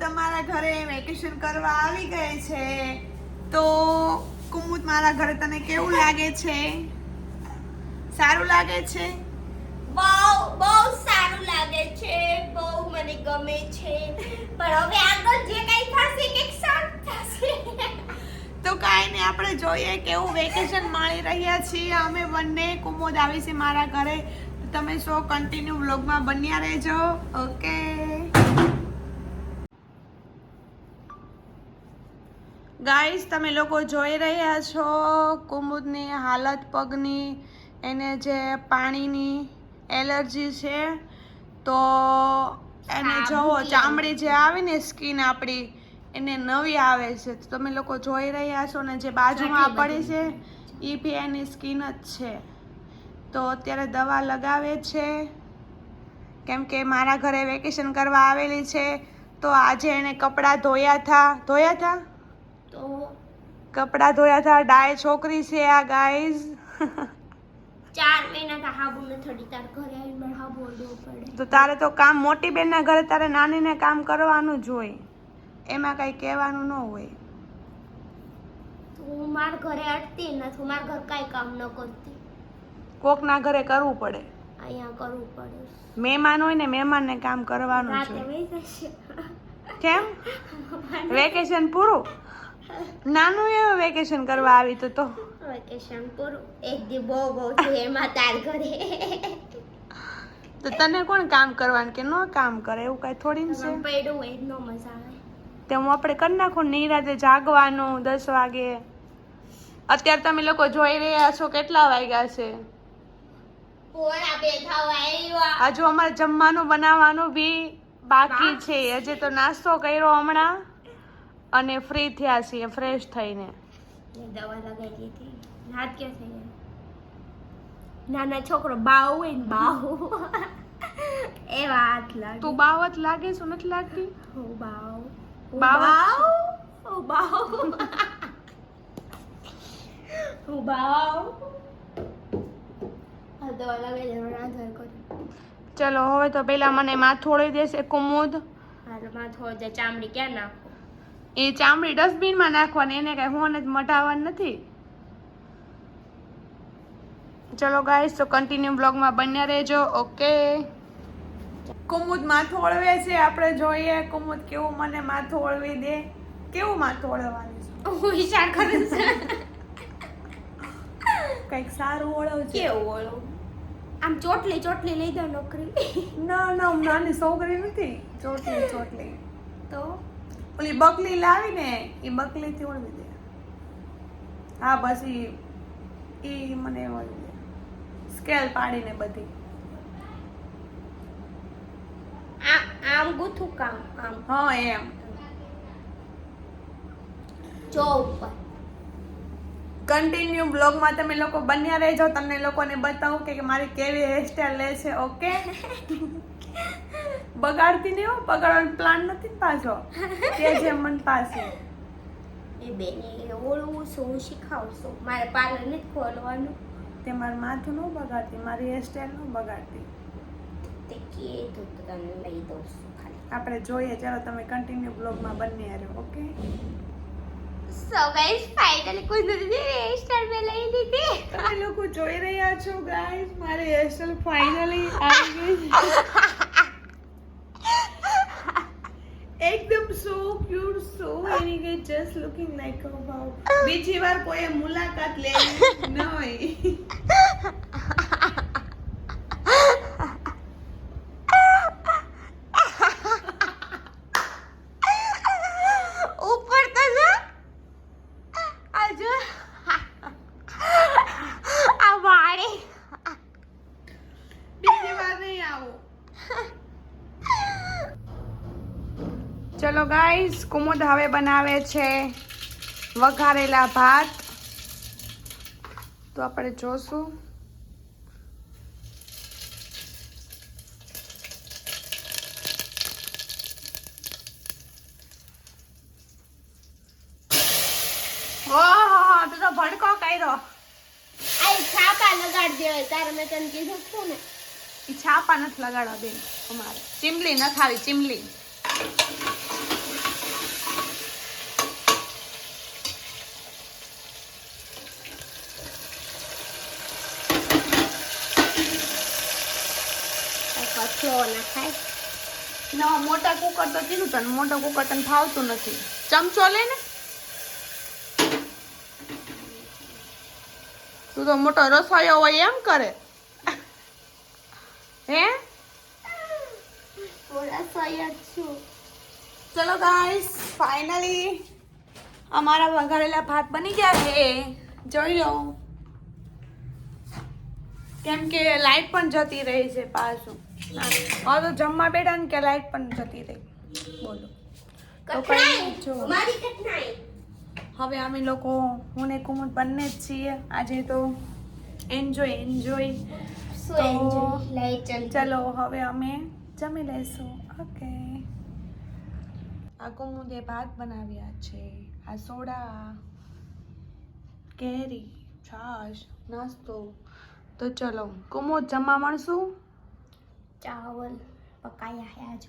તમારા ઘરે વેકેશન કરવા આવી ગઈ છે તો કુમુદ મારા ઘરે તને કેવું લાગે છે? સારું લાગે છે? બહુ બહુ સારું લાગે છે બહુ મને ગમે છે. પણ હવે આગળ જે કંઈ થશે કે સારું થશે. તો કાંઈ નહીં આપણે જોઈએ કેવું વેકેશન માણી રહ્યા છીએ. અમે બંને કુમુદ આવી છે મારા ઘરે. તમે શો કન્ટિન્યુ વ્લોગમાં બન્યા રહેજો. ઓકે ગાઈસ તમે લોકો જોઈ રહ્યા છો કુમુદની હાલત પગની એને જે પાણીની એલર્જી છે તો એને જુઓ ચામડી જે આવે ને સ્કિન આપણી એને નવી આવે છે. તો તમે લોકો જોઈ રહ્યા છો ને જે બાજુમાં પડી છે એ બી એની સ્કિન જ છે. તો અત્યારે દવા લગાવે છે. કેમ કે મારા ઘરે વેકેશન કરવા આવેલી છે તો આજે એણે કપડાં ધોયા થા ધોયા થા? તો કપડાં ધોયા હતા ડાય છોકરી છે આ ગાઈઝ ચાર મહિના તો હાબુ ને થોડી તાર ઘરે આવીને હાબુ ઓળવો પડે. તો તારે તો કામ મોટી બેનના ઘરે તારે નાનીને કામ કરવાનું જ હોય. એમાં કઈ કહેવાનું ન હોય. તો હું મારા ઘરે અટતી નથી મારા ઘર કઈ કામ ન કરતી. કોકના ઘરે કરવું પડે. અહીંયા કરવું પડે. મહેમાન હોય ને મહેમાનને કામ કરવાનું જશે. કેમ? વેકેશન પૂરું? નાનું એવું વેકેશન કરવા આવી તો તો. વેકેશન પૂરું એક દી બહુ બહુ છે એમાં તાર ઘરે. તો તને કોણ કામ કરવાનું કે ન કામ કરે? એવું કાંઈ થોડી છે? પડ્યું હોય મજા આવે. તે હું આપણે કરી નાખું નિરાતે જાગવાનું દસ વાગે. અત્યારે તમે લોકો જોઈ રહ્યા છો કેટલા વાગ્યા છે? હજુ અમારે જમવાનું બનાવવાનું બી બાકી છે. હજી તો નાસ્તો કર્યો હમણાં. અને ફ્રી થયા છીએ ફ્રેશ થઈને. દવા લગાવી દીધી. હાથ ક્યાં થઈ ગયા નાના છોકરો બાવ હોય ને બાવ એવા હાથ લાગે. તું બાવત લાગે શું નથી લાગતી? હું બાવ બાવ હું બાવ હું બાવ દવા લગાવી દે રાંધણ કરી ચલો હવે તો પેલા મને માથું ઓળી દેશે કુમુદ. માથો ચામડી ક્યાં નાખો? એ ચામડી ડસ્ટબિનમાં નાખવાની એને કઈ હોન જ મટાવવાની નથી. ચલો ગાઈસ તો કન્ટિન્યુ બ્લોગમાં બન્યા રહેજો ઓકે કુમુદ માથું ઓળવે છે આપણે જોઈએ. કુમુદ કેવું મને માથું ઓળવી દે? કેવું માથું ઓળવાનું છે? હું વિચાર કરું કંઈક સારું ઓળવ કેવું ઓળવું? આમ ચોટલી ચોટલી લઈ દો નોકરી. ના ના હું નાની છોકરી નથી. ચોટલી ચોટલી. તો? ઓલી બકલી લાવી ને એ બકલીથી ઓળવી દે. હા બસ એ ઈ મને ઓળવી દે. સ્કેલ પાડીને બધી. આમ ગુથું કામ આમ. હા એમ. જો ઉપર. કન્ટિન્યુ બ્લોગમાં તમે લોકો બન્યા રહેજો. તમને લોકોને બતાવું કે મારી કેવી હેરસ્ટાઈલ લે છે ઓકે બગાડતી નહીં હો બગાડવાનો પ્લાન નથી પાછો. તે જે મન પાસે. એ બેને ઓળવું શું હું શીખાવું છું. મારે પાર્લર નથી ખોલવાનું. તે મારું માથું ન બગાડતી મારી હેરસ્ટાઈલ ન બગાડતી. તે કે તો તમને લઈ દઉં છું ખાલી. આપણે જોઈએ ચાલો તમે કન્ટિન્યુ બ્લોગમાં બંને રહો ઓકે સો ગાઈસ ફાઇનલી નથી હેરસ્ટાઈલ મેં લઈ લીધી. તમે લોકો જોઈ રહ્યા છો ગાઈસ મારી હેરસ્ટાઈલ ફાઇનલી આવી ગઈ સો એની ગઈ just looking like a wow બીજી વાર કોઈ મુલાકાત લેવી નહીં ઉપર તો જો આ જો આ વાળી બીજી વાર નહીં આવો ચલો ગાઈસ કુમુદ હવે બનાવે છે વઘારેલા ભાત. તો આપણે જોશું. ઓહો તો તો ભડકો કર્યો. આ છાપા લગાડ દેવાય તારે મેં તને કીધું હતું ને. ઈ છાપા નથી લગાડવા બેન અમારે. ચીમલી નથી આવી ચીમલી નખાય ના મોટા કુકર તો કીધું તને મોટા કુકર તને ફાવતું નથી. ચમચો લે ને. તું તો મોટો રસોઈયો હોય એમ કરે. હે? ચલો ગાઈસ ફાઇનલી અમારા વઘારેલા ભાત બની ગયા છે. જોઈ લો. કેમ કે લાઈટ પણ જતી રહી છે પાછું. હવે તો જમવા બેઠા ને કે લાઈટ પણ જતી રહી. બોલો. હવે અમે લોકો હું ને કુમુદ બંને જ છીએ. આજે તો એન્જોય એન્જોય? ચલો હવે અમે જમી લઈશું. ઓકે આ કુમુદે ભાત બનાવ્યા છે. આ સોડા કેરી છાશ નાસ્તો. તો ચલો કુમુદ જમવા મળશું? ચાવલ पकाया है आज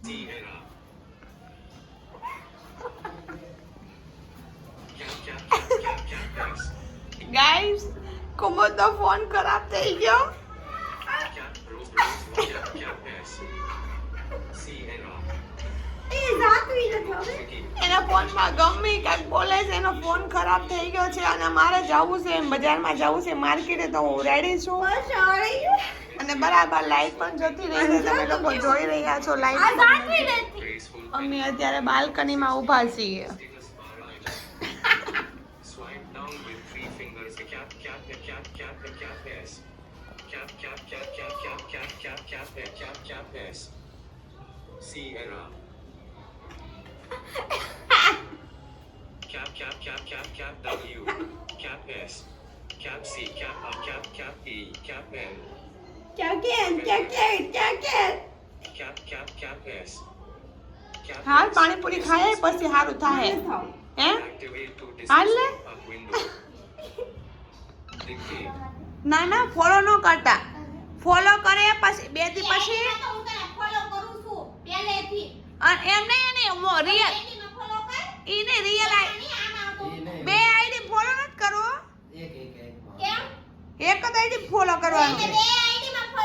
गाइस કુમુદ નો फोन कराते ही નથી એના. ફોનમાં ગમે કાંઈક બોલે છે એનો ફોન ખરાબ થઈ ગયો છે અને મારે જવું છે બજારમાં જવું છે માર્કેટે તો હું રેડી છું. અને બરાબર લાઈટ પણ જતી રહી છે તમે લોકો જોઈ રહ્યા છો લાઈટ અમે અત્યારે બાલ્કનીમાં ઊભા છીએ Sierra. cap cap cap cap cap W cap S cap C cap A cap cap E cap N ક્યાં ક્યાં ક્યાં ક્યાં હાલ પાણીપુરી ખાય પછી સારું થાય હે હાલ લે ના ના ફોલો ન કરતા ફોલો કરે પછી બે દી પછી એમ નહીં નહીં રિયલ એને રિયલ બે આઈડી ફોલો નથી કરવો એક જ આઈડી ફોલો કરવાનું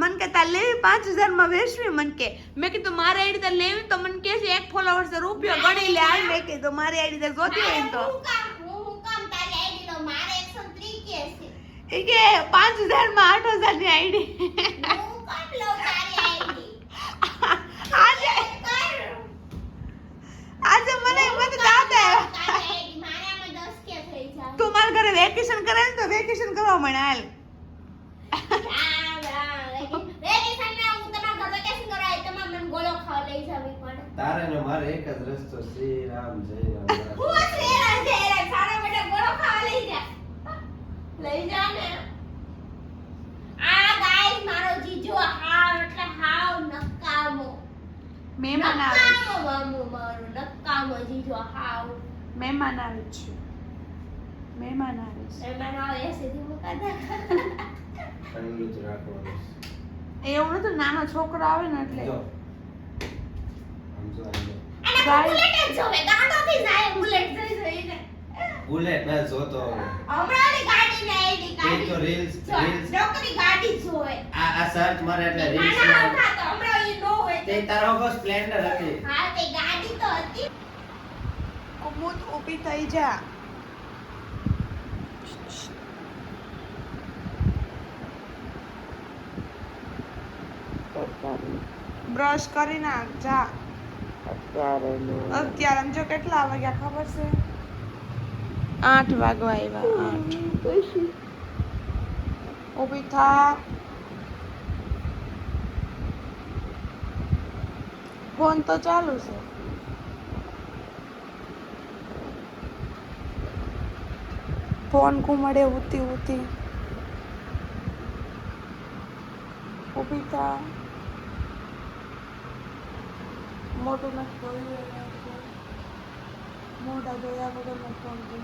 મન કે તાર લેવી પાંચ હજારમાં વેચવી મન કે. મેં કીધું મારે આઈડી તાર લેવી? તો મન કે છે એક ફોલોવર છે રૂપિયો ગણી લે. હાલ મેં કીધું મારી આઈડી તાર જોતી હોય તો. હું કામ? હું હું કામ તારી આઈડી લો મારે 103 કે એ કે પાંચ હજારમાં આઠ હજારની આઈડી. આજે આજે મને મને દાદ આવ્યો મારે આમાં 10 કે થઈ જાય. તું મારા ઘરે વેકેશન કરે ને તો વેકેશન કરવા મને હાલ રામ રામ વેકેશનમાં હું તમારા ઘર વેકેશન કરવા આવી તમારે મને ગોળો ખાવા લઈ જવી પડે તારે ને મારે એક જ રસ્તો શ્રી રામ જય રામ હું જય રામ? સારા બેટા ગોળો ખાવા લઈ જા. લઈ જા ને. આ ગાઈસ મારો જીજો હાવ એટલે હાવ નકામો. મહેમાન આવે છે. નકામો મામો મારો નકામો જીજો હાવ. મહેમાન આવે છે. મહેમાન આવે છે. મહેમાન આવે મુકા દે. ઠંડુ જ રાખવાનું એવું નતું નાનો છોકરો આવે ને એટલે જો આમ જો આમ જો. અને Guys. બુલેટ જોવે. ગાંડોથી જાય બુલેટ જોઈ જોઈને. બુલેટ ના જોતો હમણાં ગાડી ને એડી એ તો રીલ્સ રીલ્સ નોકરી ગાડી જોવે. આ આ સર્ચ મારે એટલે રીલ્સ નાના તો હમણાં ઈ નો હોય તે તારો બસ સ્પ્લેન્ડર હતી. હા તે ગાડી તો હતી. કુમુદ ઊભી થઈ જા. બ્રશ કરી નાખ જા. અત્યારે આમ જો કેટલા વાગ્યા ખબર છે? આઠ વાગવા આવ્યા આઠ. ઊભી થા. ફોન તો ચાલુ છે. ફોન ઘુમડે ઉતી ઉતી. ઊભી થા. મોટું નથી મોઢા જોયા વગર ફોન